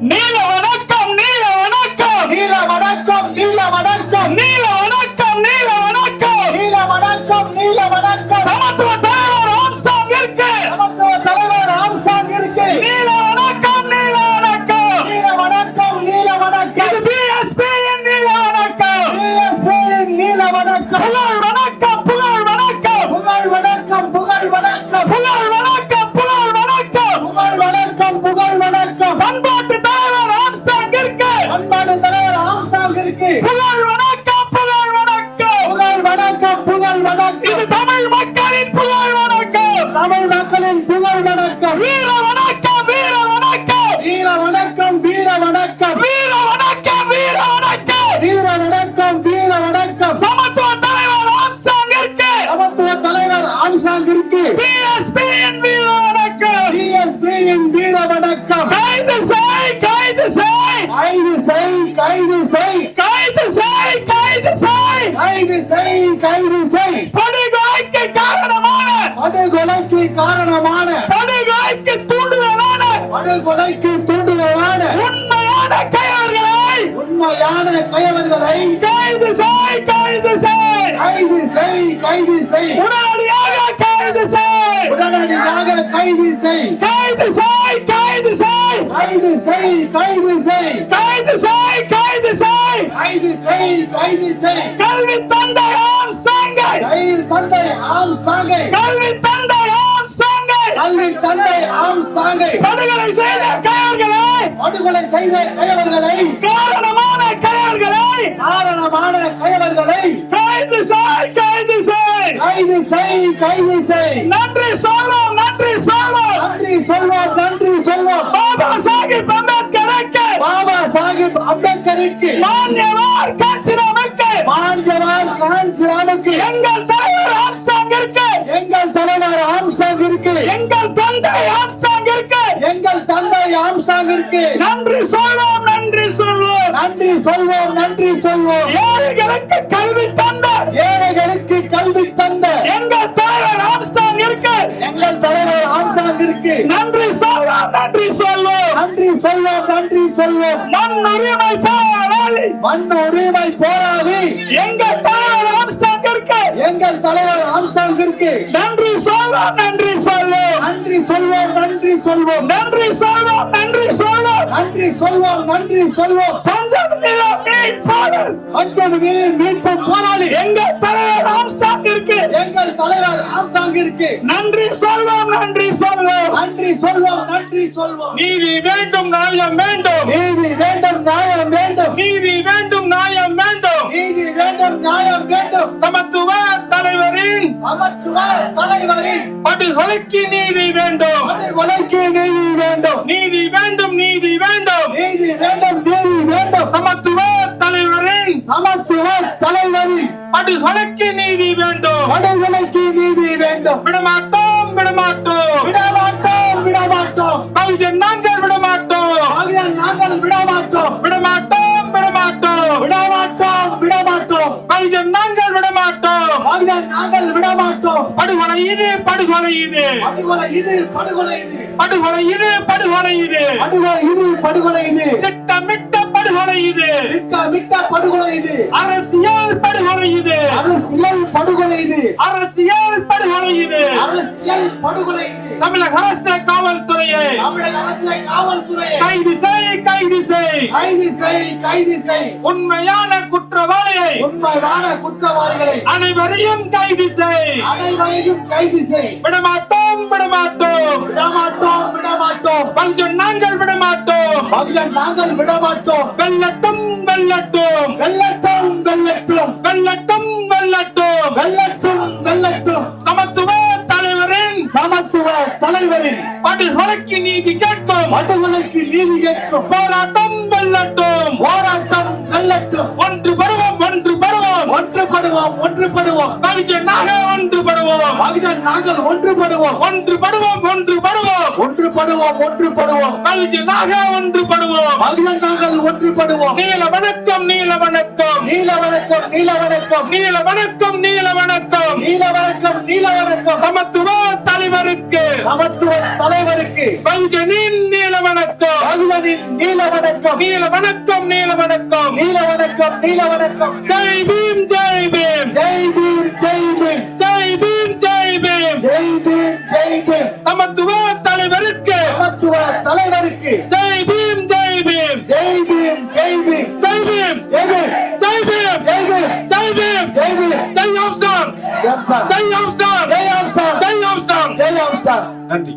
நீல வணக்கம் நீல வணக்கம் நீல வணக்கம் நீல வணக்கம் நீல வணக்கம் நீல வணக்கம் நீல வணக்கம் நீல வணக்கம் சமத்துவ தலைவர் ஆம்ஸ்டாங் இருக்கு. சமத்துவ தலைவர் ஆம்ஸ்டாங் இருக்கு. நீல வணக்கம் நீல வணக்கம் நீல வணக்கம் நீல வணக்கம் இது பிஎஸ்பி நீல வணக்கம் பிஎஸ்பி நீல வணக்கம் புகழ் வணக்கம் புகழ் வணக்கம். புகழ் வணக்கம் புகழ் வணக்கம். புகழ் வணக்கம் புகழ் வணக்கம். புகழ் வணக்கம் புகழ் வணக்கம். பண்பு புகழ் வணக்கம் புகழ் வணக்கம். புகழ் வணக்கம் புகழ் வணக்கம். இது தமிழ் மக்களின் புகழ் வணக்கம். தமிழ் மக்களின் புகழ் வணக்கம். வீர வணக்கம் வீர வணக்கம். வீர வணக்கம் வீர வணக்கம். வீர வணக்கம் வீர வணக்கம். வீர வணக்கம் வீர வணக்கம். சமத்துவ தலைவர் ஆம்சாங்கிற்கு. சமத்துவ தலைவர் ஆம்சாங்கிற்கு. பிஎஸ்பியின் வீர வணக்கம். வீர வணக்கம். கைது செய் கைது செய். கைது செய் கைது செய் கைது செய் கைது செய் கைது செய். படுகொலைக்கு காரணமான. படுகொலைக்கு காரணமான. படுகொலைக்கு தூண்டுதலான. படுகொலைக்கு தூண்டுதலான. உண்மையான கையவர்களை உண்மையான கயவர்களை கைது செய் கைது செய். கைது செய் கைது செய். உடனடியாக கைது செய். உடனடியாக கைது செய். கைது செய் கைது செய். கைது செய் கைது செய். கைது செய் கைது செய். கைது செய் கைது செய். கல்வி கையில் தந்தை. ஆம் சாங்கை. கல்வி சாங்கை. கல்வி தந்தை ஆம் சாங்கை. படுகொலை செய்த கையவர்களை. படுகொலை செய்த கயவர்களை. காரணமான கையவர்களை. காரணமான கயவர்களை. கைது செய் கைது செய். கைது செய் கைது செய். நன்றி சொல்வோம் நன்றி சொல்வோம். நன்றி சொல்வோம் நன்றி சொல்வோம். பாபா சாஹிப் அம்பேத்கருக்கு. பாபா சாஹிப் அம்பேத்கருக்கு. மான்யவார் கான்சிராமுக்கு எங்கள் தலைவர் ஆம்ஸ்டாங்கிற்கு. எங்கள் தலைவர் ஆம்சாங்கிற்கு எங்கள் தந்தை ஆம்ஸ்டாங்கிற்கு. எங்கள் தந்தை ஆம்சாங்கிற்கு நன்றி சொல்வோம் நன்றி சொல்வோம். நன்றி சொல்வோம் நன்றி சொல்வோம். ஏழைகளுக்கு ஆம்சாங்கிற்கு நன்றி சொல்வோம் நன்றி சொல்வோம். நன்றி சொல்வோம் நன்றி சொல்வோம். மண் உரிமை போராளி. மண் உரிமை போராளி. எங்கள் தலைவர் ஆம்ஸ்டாங்கிற்கு எங்கள் தலைவர் ஆம்சாங்கிற்கு நன்றி சொல்வோம் நன்றி சொல்வோம். நன்றி சொல்வோம் நன்றி சொல்வோம். நன்றி சொல்வோம் நன்றி சொல்வோம். நன்றி சொல்வோம் நன்றி சொல்வோம். பஞ்சம் நில மீட்பாளர். பஞ்சம் நீர் மீட்பு போராளி. எங்கள் தலைவர் ஆம்ஸ்டாங்கிற்கு எங்கள் தலைவர் ஆம்சாங்கிற்கு நன்றி சொல்வோம் நன்றி சொல்வோம். நன்றி சொல்வோம் நன்றி சொல்வோம். நீதி வேண்டும் நியாயம் வேண்டும். நீதி வேண்டும் நியாயம் வேண்டும். நீதி வேண்டும் நியாயம் வேண்டும். நீதி வேண்டும் நியாயம் வேண்டும். சமத்துவ தலைவரின் சமத்துவ தலைவரின் படுகொலைக்கு நீதி வேண்டும். கொலைக்கு நீதி வேண்டும். நீதி வேண்டும் நீதி வேண்டும். நீதி வேண்டும் நீதி வேண்டும். சமத்துவ சமத்துவ தலைவரின் படுகொலைக்கு நீதி வேண்டும். படுகொலைக்கு நீதி வேண்டும். விடமாட்டோம் விடமாட்டோம். விடமாட்டோம் விடமாட்டோம். பகுஜன் நாங்கள் விடமாட்டோம். ஆகிய நாங்கள் விடமாட்டோம். விடமாட்டோம் விடமாட்டோம். விடமாட்டோம் விடமாட்டோம். பகுஜன் நாங்கள் விடமாட்டோம். ஆகிய நாங்கள் விடமாட்டோம். படுகொலை இது படுகொலை இது. படுகொலை இது படுகொலை இது. படுகொலை இது படுகொலை இது. படுகொலை இது படுகொலை இது. திட்டமிட்ட படுகொலை இது. மிட்ட மிட்ட படுகொலை இது. அரசியல் படுகொலை இது. அரசியல் படுகொலை இது. அரசியல் படுகொலை இது. அரசியல் படுகொலை இது. தமிழக அரசு காவல்துறையை. தமிழக அரசு காவல்துறையை. கைது செய் கைது செய். கைது செய் கைது செய். உண்மையான குற்றவாளியை உண்மையான குற்றவாளிகளை அனைவரையும் கைது செய் அனைவரையும் கைது செய் விடமாட்டோம் விடமாட்டோம். விடமாட்டோம் விடமாட்டோம். பகுஜன் நாங்கள் விடமாட்டோம். மகிழன் நாங்கள் விடமாட்டோம். வெல்லட்டும் வெல்லட்டும். வெல்லட்டும் வெல்லட்டும். வெல்லட்டும் வெல்லட்டும். வெல்லட்டும் வெல்லட்டும். சமத்துவ தலைவரின் சமத்துவ தலைவரின் படுகொலைக்கு நீதி கேட்கும். படுகொலைக்கு நீதி கேட்கும். போராட்டம் வெல்லட்டும். போராட்டம் வெல்லட்டும். ஒன்று பருவம் ஒன்றுபடுவோம் ஒன்றுபடுவோம். பகுஜனாக ஒன்றுபடுவோம். மகிழன் நாங்கள் ஒன்றுபடுவோம். ஒன்றுபடுவோம் ஒன்றுபடுவோம். ஒன்றுபடுவோம் ஒன்றுபடுவோம். பகுஜனாக ஒன்றுபடுவோம். மகிழன் நாங்கள் ஒன்றுபடுவோம். நீல வணக்கம் நீல வணக்கம். நீல வணக்கம் நீல வணக்கம். நீல வணக்கம் நீல வணக்கம். நீல வணக்கம் நீல வணக்கம். சமத்துவ தலைவருக்கு. சமத்துவ தலைவருக்கு. நீல வணக்கம் மகிழனின் நீல வணக்கம் நீல வணக்கம் நீல வணக்கம் நீல வணக்கம் நீல வணக்கம் ஜெய் பீம் ஜெய் பீம் ஜெய் பீம் ஜெய் பீம் ஜெய் பீம் ஜெய் பீம் ஜெய் பீம் ஜெய் பீம் சமத்துவ தலைவருக்கு சமத்துவ தலைவருக்கு ஜெய் பீம் ஜெய் பீம் ஜெய் பீம் ஜெய் பீம் ஜெய் பீம் ஜெய் பீம் ஜெய் பீம் ஜெய் பீம் ஜெய் பீம் ஜெய் பீம் ஜெய் ஆம்ஸ்டாங் ஜெய் ஜெய் ஆம்ஸ்டாங் ஜெய் ஆம்சார் ஜெய் ஆம்ஸ்டாங் ஜெய் நன்றி